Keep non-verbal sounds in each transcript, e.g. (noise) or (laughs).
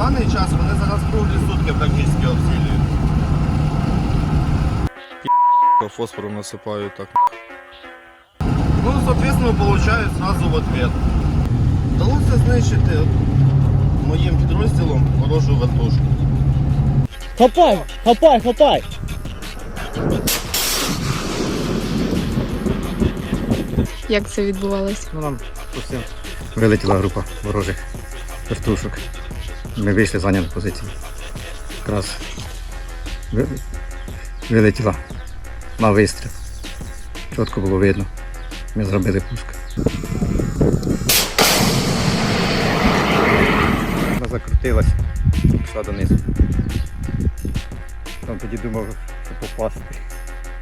даний час вони зараз круглі сутки практично обстрілюють. Фосфором насипаю так. Ну, соответственно, получают сразу в ответ. Вдалося знищити моїм підрозділом ворожу вертушку. Хапай, хапай, хапай. Як це відбувалось? Ну, нам пустим. Вилетіла група ворожих вертушок. Ми вийшли, зайняли позиції. Якраз вилетіла на вистріл. Чітко було видно. Ми зробили пуск. Вона закрутилась, пішла донизу. Там тоді думав, що попасти.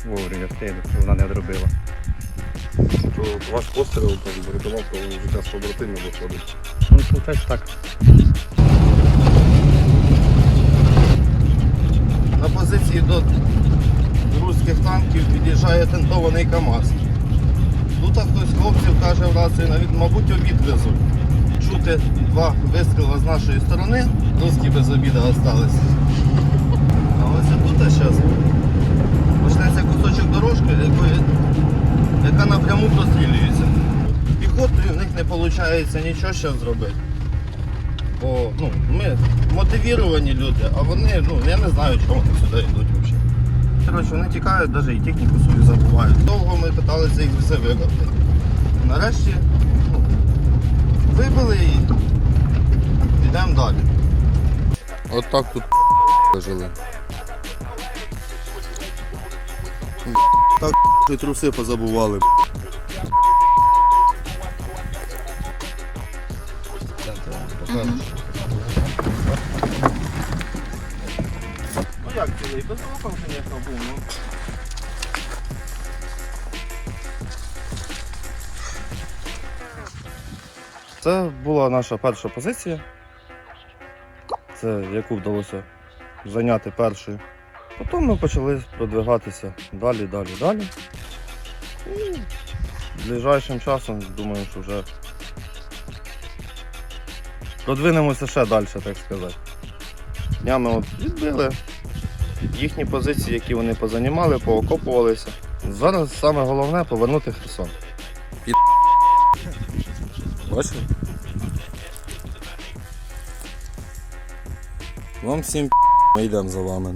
Вовремя встигнув, що вона не одробила. Ваш постріл врятував то життя з побратимів виходить. Ну, виходить так. До руських танків під'їжджає тентований КАМАЗ. Тут хтось з хлопців каже в навіть, мабуть, обід везуть. Чути два вистріли з нашої сторони, русські без обіду залишилися. А ось тут зараз почнеться кусочок дорожки, якої, яка напряму прострілюється. Піхотою в них не виходить нічого ще зробити. Бо ну, ми мотивіровані люди, а вони, ну я не знаю, чому вони сюди йдуть взагалі. Коротше, вони тікають, навіть і техніку свою забувають. Довго ми питалися їх все вибрати. Нарешті ну, вибили і йдемо далі. От так тут (laughs) жили. Так і труси позабували. Ну як цілий? Без окон, звісно, був, ну. Це була наша перша позиція, це яку вдалося зайняти першою. Потім ми почали продвигатися далі, далі, далі. І ближайшим часом, думаю, що вже продвинемося ще далі, так сказати. Днями от відбили їхні позиції, які вони позанімали, поокопувалися. Зараз саме головне повернути Херсон. Бачите? Вам всім ми йдемо за вами.